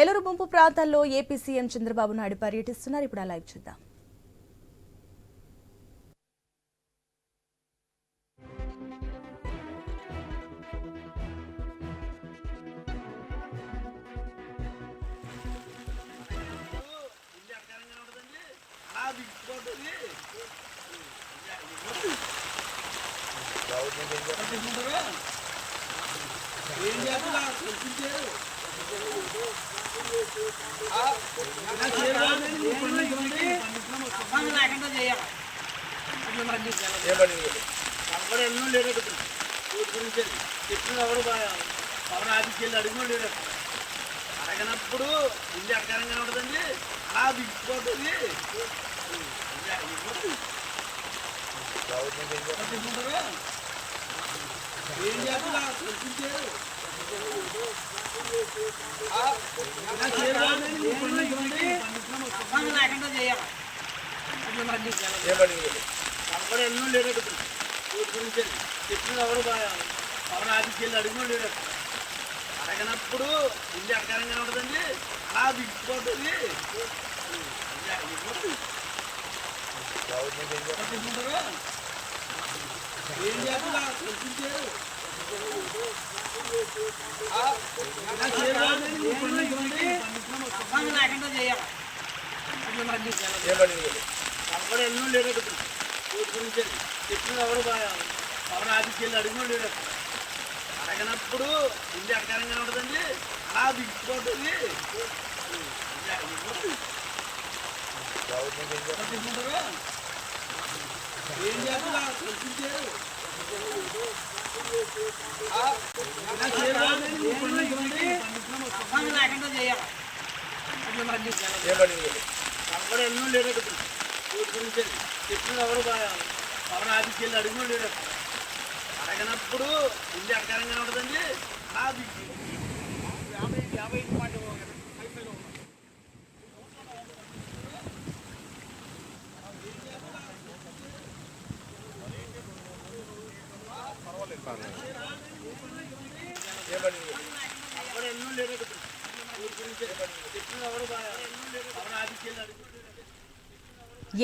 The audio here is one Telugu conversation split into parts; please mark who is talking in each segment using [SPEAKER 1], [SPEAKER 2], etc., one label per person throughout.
[SPEAKER 1] ఏలూరు ముంపు ప్రాంతాల్లో ఏపీ సీఎం చంద్రబాబు నాయుడు పర్యటిస్తున్నారు. ఇప్పుడు ఆ లైవ్ చూద్దాం.
[SPEAKER 2] అలా ఏం చేస్తున్నా లేకుండా చేయాలి ఎన్నో లేరు గురించి చెప్పిన ఎవరు వెళ్ళి అడిగిన లేరు అడగనప్పుడు ఇల్లు ఉంటుందండి అలా బిగిపోతుంది ఏం చేస్తున్నా కల్పించారు లేకుండా చేయాలి ఎన్నో లేరు గురించి చెప్పిన ఎవరు ఎవరు ఆఫీస్కి అడిగిన లేరు అడగనప్పుడు ఇల్లు ఎక్కడంగా ఉంటుందండి అలా బిగిపోతుంది ఏం చేస్తున్నా కల్పించారు లేకుండా చేయాలి ఎవరు ఎన్నో అక్కడ ఊరి గురించి చెప్పిన ఎవరు ఆఫీస్కి వెళ్ళి అడిగిన అక్కడ అడగనప్పుడు ఇల్లు ఎక్కడంగా ఉంటుందండి. అలా పట్టించుకుంటారా ఏం చేస్తున్నా కల్పించారు లేకుండా చేయాలి ఎవరు ఎన్నో లేరు అక్కడ గురించి చెప్పిన ఎవరు పవన్ ఆఫీస్కి వెళ్ళి అడిగిన లేరు అడగనప్పుడు ఇల్లు ఎక్కడంగా ఉంటుందండి అలా బిగి యాభై యాభై మాట ఎవరు ఎన్నో లేరు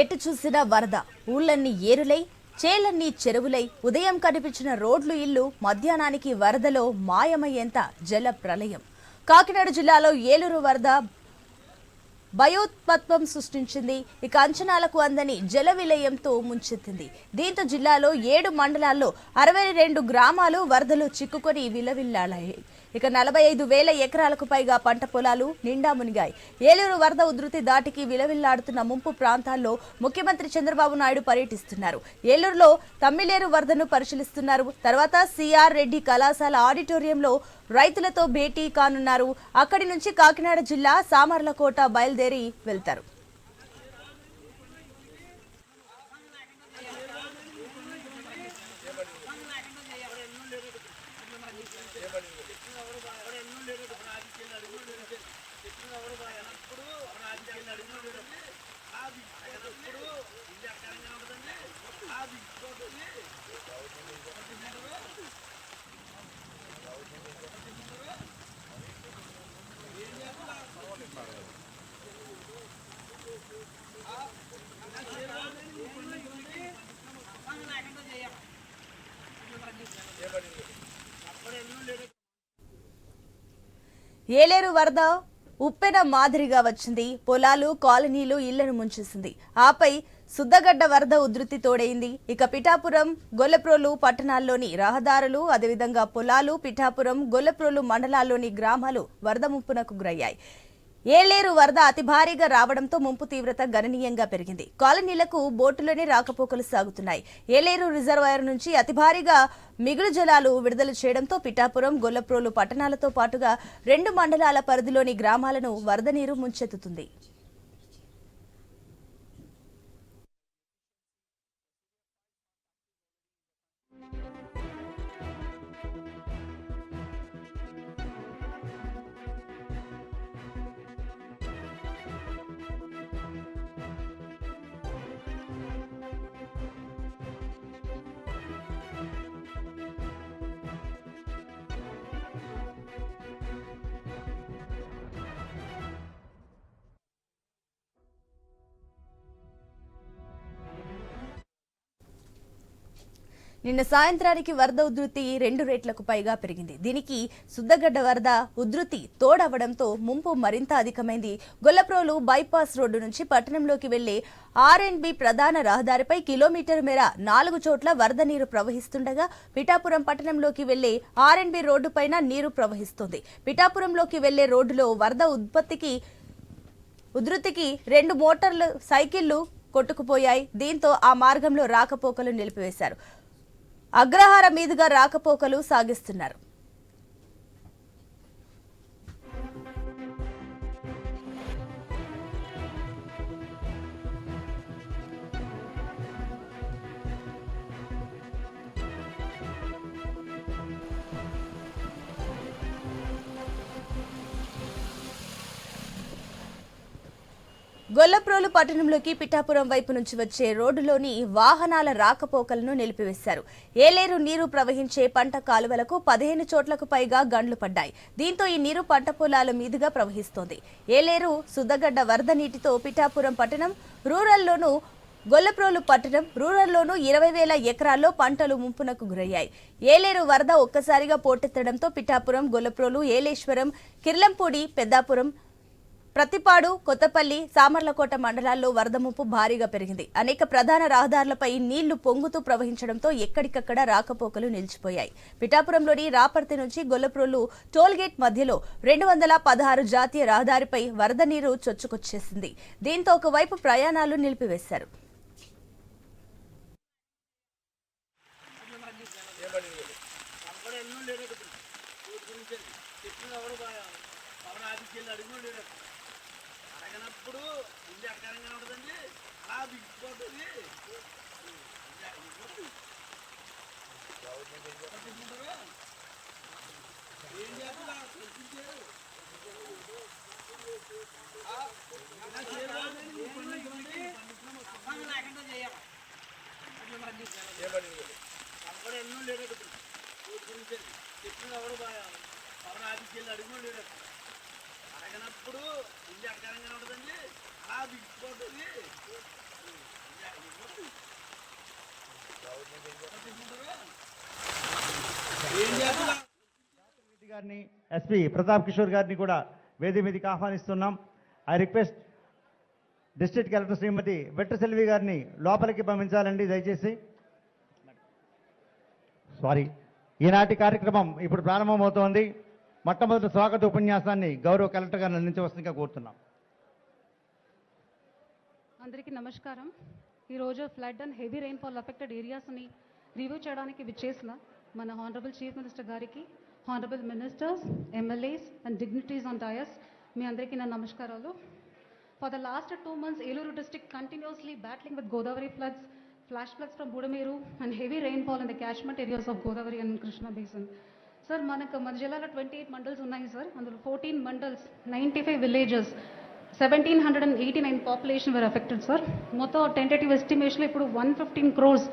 [SPEAKER 1] ఎటు చూసినా వరద ఊళ్ళన్నీ ఏరులై చేలన్నీ చెరువులై ఉదయం కనిపించిన రోడ్లు ఇల్లు మధ్యాహ్నానికి వరదలో మాయమయ్యేంత జల ప్రళయం. కాకినాడ జిల్లాలో ఏలూరు వరద భయోత్పత్వం సృష్టించింది. ఇక అంచనాలకు అందని జల విలయంతో ముంచెత్తింది. దీంతో జిల్లాలో ఏడు మండలాల్లో అరవై రెండు గ్రామాలు వరదలు చిక్కుకొని విలవిల్లాడాయి. ఇక నలభై ఐదు వేల ఎకరాలకు పైగా పంట పొలాలు నిండా మునిగాయి. ఏలూరు వరద ఉధృతి దాటికి విలవిల్లాడుతున్న ముంపు ప్రాంతాల్లో ముఖ్యమంత్రి చంద్రబాబు నాయుడు పర్యటిస్తున్నారు. ఏలూరులో తమ్మిలేరు వరదను పరిశీలిస్తున్నారు. తర్వాత సిఆర్ రెడ్డి కళాశాల ఆడిటోరియంలో రైతులతో భేటీ కానున్నారు. అక్కడి నుంచి కాకినాడ జిల్లా సామర్లకోట బయలుదేరి వెళ్తారు. ఏలేరు వరద ఉప్పెన మాదిరిగా వచ్చింది. పొలాలు కాలనీలు ఇళ్ళను ముంచేసింది. ఆపై సుద్దగడ్డ వరద ఉధృతి తోడైంది. ఇక పిఠాపురం గొల్లప్రోలు పట్టణాల్లోని రహదారులు అదేవిధంగా పొలాలు పిఠాపురం గొల్లప్రోలు మండలాల్లోని గ్రామాలు వరద ముప్పునకు గురయ్యాయి. ఏలేరు వరద అతి భారీగా రావడంతో ముంపు తీవ్రత గణనీయంగా పెరిగింది. కాలనీలకు బోటులోనే రాకపోకలు సాగుతున్నాయి. ఏలేరు రిజర్వాయర్ నుంచి అతి భారీగా మిగులు జలాలు విడుదల చేయడంతో పిఠాపురం గొల్లప్రోలు పట్టణాలతో పాటుగా రెండు మండలాల పరిధిలోని గ్రామాలను వరద నీరు ముంచెత్తుతుంది. నిన్న సాయంత్రానికి వరద ఉధృతి రెండు రేట్లకు పైగా పెరిగింది. దీనికి సుద్దగడ్డ వరద ఉధృతి తోడవడంతో ముంపు మరింత అధికమైంది. గొల్లప్రోలు బైపాస్ రోడ్డు నుంచి పట్టణంలోకి వెళ్ళే ఆర్ అండ్ బి ప్రధాన రహదారిపై కిలోమీటర్ మేర నాలుగు చోట్ల వరద నీరు ప్రవహిస్తుండగా పిఠాపురం పట్టణంలోకి వెళ్ళే ఆర్ అండ్ బి రోడ్డు పైన నీరు ప్రవహిస్తుంది. పిఠాపురంలోకి వెళ్ళే రోడ్డులో వరద ఉత్పత్తికి ఉధృతికి రెండు మోటార్లు సైకిళ్ళు కొట్టుకుపోయాయి. దీంతో ఆ మార్గంలో రాకపోకలు నిలిపివేశారు. అగ్రహార మీదుగా రాకపోకలు సాగిస్తున్నారు. గొల్లప్రోలు పట్టణంలోకి పిఠాపురం వైపు నుంచి వచ్చే రోడ్డులోని వాహనాల రాకపోకలను నిలిపివేశారు. ఏలేరు నీరు ప్రవహించే పంట కాలువలకు పదిహేను చోట్లకు పైగా గండ్లు పడ్డాయి. దీంతో ఈ నీరు పంట పొలాల మీదుగా ప్రవహిస్తోంది. ఏలేరు సుద్దగడ్డ వరద నీటితో పిఠాపురం పట్టణం రూరల్లోనూ గొల్లప్రోలు పట్టణం రూరల్లోనూ ఇరవై వేల ఎకరాల్లో పంటలు ముంపునకు గురయ్యాయి. ఏలేరు వరద ఒక్కసారిగా పోటెత్తడంతో పిఠాపురం గొల్లప్రోలు ఏలేశ్వరం కిర్లంపూడి పెద్దాపురం ప్రతిపాడు కొత్తపల్లి సామర్లకోట మండలాల్లో వరద ముప్పు భారీగా పెరిగింది. అనేక ప్రధాన రహదారులపై నీళ్ళు పొంగుతూ ప్రవహించడంతో ఎక్కడికక్కడ రాకపోకలు నిలిచిపోయాయి. పిఠాపురంలోని రాపర్తి నుంచి గొల్లప్రోలు టోల్గేట్ మధ్యలో రెండు వందల పదహారు జాతీయ రహదారిపై వరద నీరు చొచ్చుకొచ్చేసింది. దీంతో ఒకవైపు ప్రయాణాలు నిలిపివేశారు.
[SPEAKER 2] ఎవరు అడగనప్పుడు ఇల్లు ఎక్కడంగా ఉంటుందండి. అలా బిగిపోతుంది ఏం చేస్తున్నా? కల్పించారు అక్కడ ఎన్నో ఊరి గురించి చెప్పిన ఎవరు ఆఫీస్కి వెళ్ళి అడిగిన లేరు అక్కడ అడగనప్పుడు ఇల్లు ఎక్కడంగా ఉంటుందండి అలా బిగిపోతుంది ఏం చేస్తున్నా
[SPEAKER 3] రెడ్డి గారిని ఎస్పీ ప్రతాప్ కిషోర్ గారిని కూడా వేది మీదకి ఆహ్వానిస్తున్నాం. I request district collector Shrimati Vettaselvi గారిని లోపలికి పంపించాలండి దయచేసి. సారీ ఈనాటి కార్యక్రమం ఇప్పుడు ప్రారంభమవుతోంది. మొట్టమొదటి స్వాగత ఉపన్యాసాన్ని గౌరవ కలెక్టర్ గారిని అందించవలసిందిగా కోరుతున్నాం.
[SPEAKER 4] అందరికీ నమస్కారం. ఈరోజు flood and heavy rainfall affected ఏరియాస్ని review చేయడానికి విచ్చేసిన మన హానరబుల్ చీఫ్ మినిస్టర్ గారికి honourable ministers MLAs and dignities on dais మీ అందరికీ నా నమస్కారాలు. For the last two months Eluru district continuously battling with Godavari floods flash floods from Budameru and heavy rainfall in the catchment areas of Godavari and Krishna basin sir మనకు మన జిల్లాలో ట్వంటీ ఎయిట్ మండల్స్ ఉన్నాయి సార్ అందులో fourteen mandals ninety five villages seventeen hundred and eighty nine population were affected sir మొత్తం టెంటేటివ్ ఎస్టిమేషన్ ఇప్పుడు one fifteen crores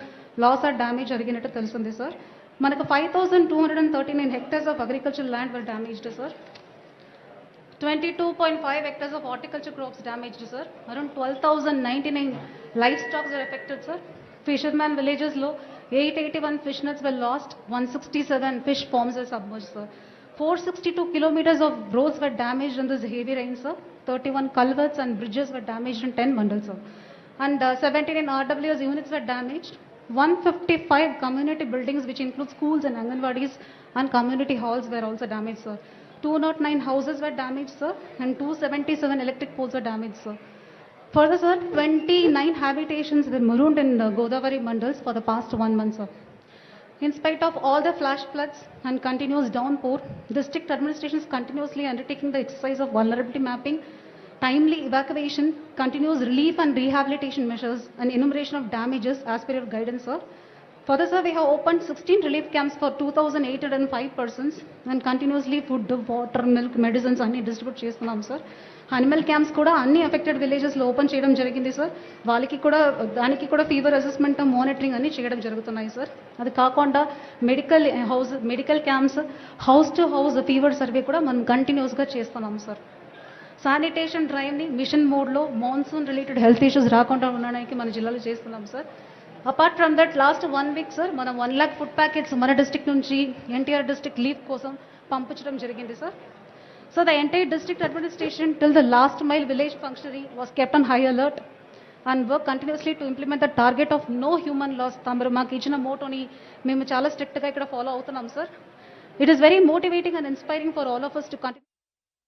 [SPEAKER 4] loss or damage జరిగినట్టు తెలిసింది సార్ మనకు five thousand two hundred and thirty nine hectares of agriculture land were damaged sir twenty two point five hectares of horticulture crops damaged sir around twelve thousand ninety nine livestocks are affected sir fisherman విలేజెస్లో eight eighty one fish nets were lost one sixty seven fish farms are submerge sir 462 kilometers of roads were damaged in this heavy rain sir 31 culverts and bridges were damaged in 10 mandals, sir. And uh, 79 RWS units were damaged. 155 community buildings, which include schools and Anganwadis and community halls, were also damaged, sir. 209 houses were damaged, sir, and 277 electric poles were damaged, sir. Further, sir, 29 habitations were marooned in uh, Godavari mandals for the past one month, sir. In spite of all the flash floods and continuous downpour, district administration is continuously undertaking the exercise of vulnerability mapping, timely evacuation, continuous relief and rehabilitation measures, and enumeration of damages as per your guidance, sir. Further, sir, we have opened 16 relief camps for 2,805 persons and continuously food, water, milk, medicines, and distribute chase, sir. Animal camps కూడా అన్ని ఎఫెక్టెడ్ విలేజెస్లో ఓపెన్ చేయడం జరిగింది సార్ వాళ్ళకి కూడా దానికి కూడా ఫీవర్ అసెస్మెంట్ మానిటరింగ్ అన్ని చేయడం జరుగుతున్నాయి సార్ అది కాకుండా medical house medical camps house to house fever survey కూడా మనం కంటిన్యూస్గా చేస్తున్నాం సార్ శానిటేషన్ డ్రైవ్ని మిషన్ మోడ్లో మాన్సూన్ రిలేటెడ్ హెల్త్ ఇష్యూస్ రాకుండా ఉండడానికి మన జిల్లాలో చేస్తున్నాం sir apart from that last one week sir మనం వన్ ల్యాక్ ఫుడ్ ప్యాకెట్స్ మన డిస్టిక్ నుంచి ఎన్టీఆర్ డిస్ట్రిక్ట్ లీవ్ కోసం పంపించడం జరిగింది sir so the entire district administration till the last mile village functionary was kept on high alert and work continuously to implement the target of no human loss తమరు మాకు ఇచ్చిన మోటోని మేము చాలా స్ట్రిక్ట్గా ఇక్కడ ఫాలో అవుతున్నాం sir it is very motivating and inspiring for all of us to continue